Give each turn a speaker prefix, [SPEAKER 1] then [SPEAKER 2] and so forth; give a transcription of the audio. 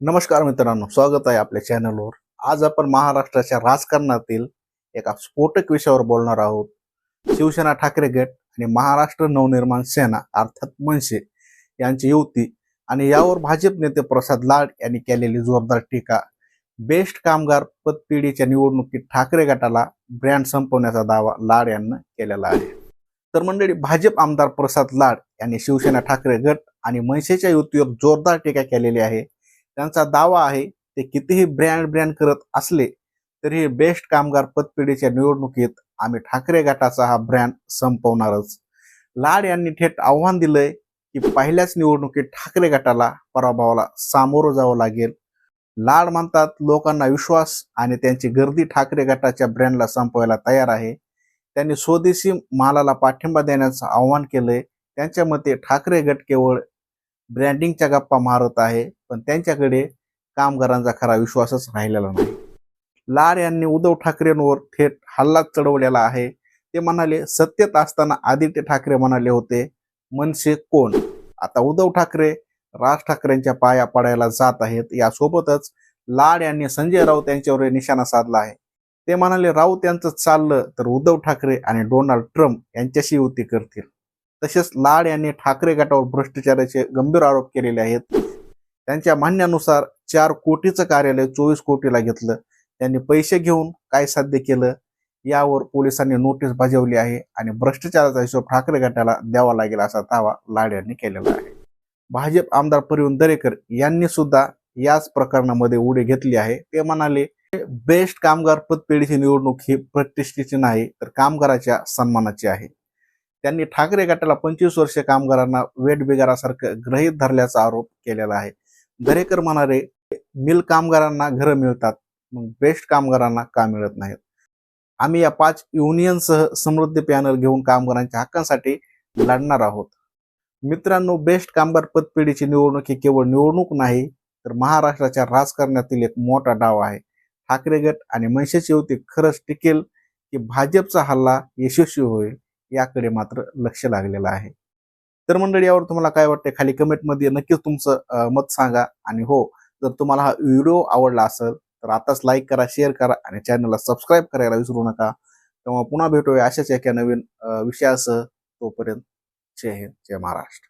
[SPEAKER 1] नमस्कार मित्रांनो स्वागत आहे आपल्या चॅनलवर. आज आपण महाराष्ट्राच्या राजकारणातील एका स्फोटक विषयावर बोलणार आहोत. शिवसेना ठाकरे गट आणि महाराष्ट्र नवनिर्माण सेना अर्थात मनसे यांची युती आणि यावर भाजप नेते प्रसाद लाड यांनी केलेली जोरदार टीका. बेस्ट कामगार पतपिढीच्या निवडणुकीत ठाकरे गटाला ब्रँड संपवण्याचा दावा लाड यांना केलेला आहे. तर मंडळी भाजप आमदार प्रसाद लाड यांनी शिवसेना ठाकरे गट आणि मनसेच्या युतीवर जोरदार टीका केलेली आहे. त्यांचा दावा आहे ते कितीही ब्रँड ब्रँड करत असले तरीही बेस्ट कामगार पतपिढीच्या निवडणुकीत आम्ही ठाकरे गटाचा हा ब्रँड संपवणारच. लाड यांनी थेट आव्हान दिलंय की पहिल्याच निवडणुकीत ठाकरे गटाला पराभवाला सामोरं जावं लागेल. लाड म्हणतात लोकांना विश्वास आणि त्यांची गर्दी ठाकरे गटाच्या ब्रँडला संपवायला तयार आहे. त्यांनी स्वदेशी मालाला पाठिंबा देण्याचं आव्हान केलंय. त्यांच्या मते ठाकरे गट केवळ ब्रँडिंगच्या गप्पा मारत आहे पण त्यांच्याकडे कामगारांचा खरा विश्वासच राहिलेला नाही. लाड यांनी उद्धव ठाकरेंवर थेट हल्ला चढवलेला आहे. ते म्हणाले सत्तेत असताना आदित्य ठाकरे म्हणाले होते मनसे कोण? आता उद्धव ठाकरे राज ठाकरेंच्या पाया पडायला जात आहेत. यासोबतच लाड यांनी संजय राऊत यांच्यावर निशाणा साधला आहे. ते म्हणाले राऊत यांचं चाललं तर उद्धव ठाकरे आणि डोनाल्ड ट्रम्प यांच्याशी युती करतील. तसेच लाड यांनी ठाकरे गटावर भ्रष्टाचाराचे गंभीर आरोप केलेले आहेत. त्यांच्या म्हणण्यानुसार चार कोटीचं कार्यालय चोवीस कोटीला घेतलं. त्यांनी पैसे घेऊन काय साध्य केलं? यावर पोलिसांनी नोटीस बजावली आहे आणि भ्रष्टाचाराचा हिशोब ठाकरे गटाला द्यावा लागेल असा दावा लाड यांनी केलेला आहे. भाजप आमदार परिवहन दरेकर यांनी सुद्धा याच प्रकरणामध्ये उडी घेतली आहे. ते म्हणाले बेस्ट कामगार पतपेढीची निवडणूक ही प्रतिष्ठेची नाही तर कामगाराच्या सन्मानाची आहे. त्यांनी ठाकरे गटाला पंचवीस वर्ष कामगारांना वेट बिगारासारखं गृहीत धरल्याचा आरोप केलेला आहे. दरेकर म्हणाले मिल कामगारांना घरं मिळतात मग बेस्ट कामगारांना काम मिळत नाहीत? आम्ही या पाच युनियनसह समृद्धी पॅनल घेऊन कामगारांच्या हक्कांसाठी लढणार आहोत. मित्रांनो बेस्ट कामगार पतपिढीची निवडणूक ही केवळ निवडणूक नाही तर महाराष्ट्राच्या राजकारणातील एक मोठा डाव आहे. ठाकरे गट आणि मनसेची युती खरंच टिकेल की भाजपचा हल्ला यशस्वी होईल. याकडे मात्र लक्ष लागलेलं आहे. तर मंडळी यावर तुम्हाला काय वाटतं खाली कमेंटमध्ये नक्कीच तुमचं मत सांगा. आणि हो जर तुम्हाला हा व्हिडिओ आवडला असेल तर आताच लाईक करा शेअर करा आणि चॅनलला सबस्क्राईब करायला विसरू नका. तेव्हा पुन्हा भेटूया अशाच एका नवीन विषयासह. तोपर्यंत जय हिंद जय महाराष्ट्र.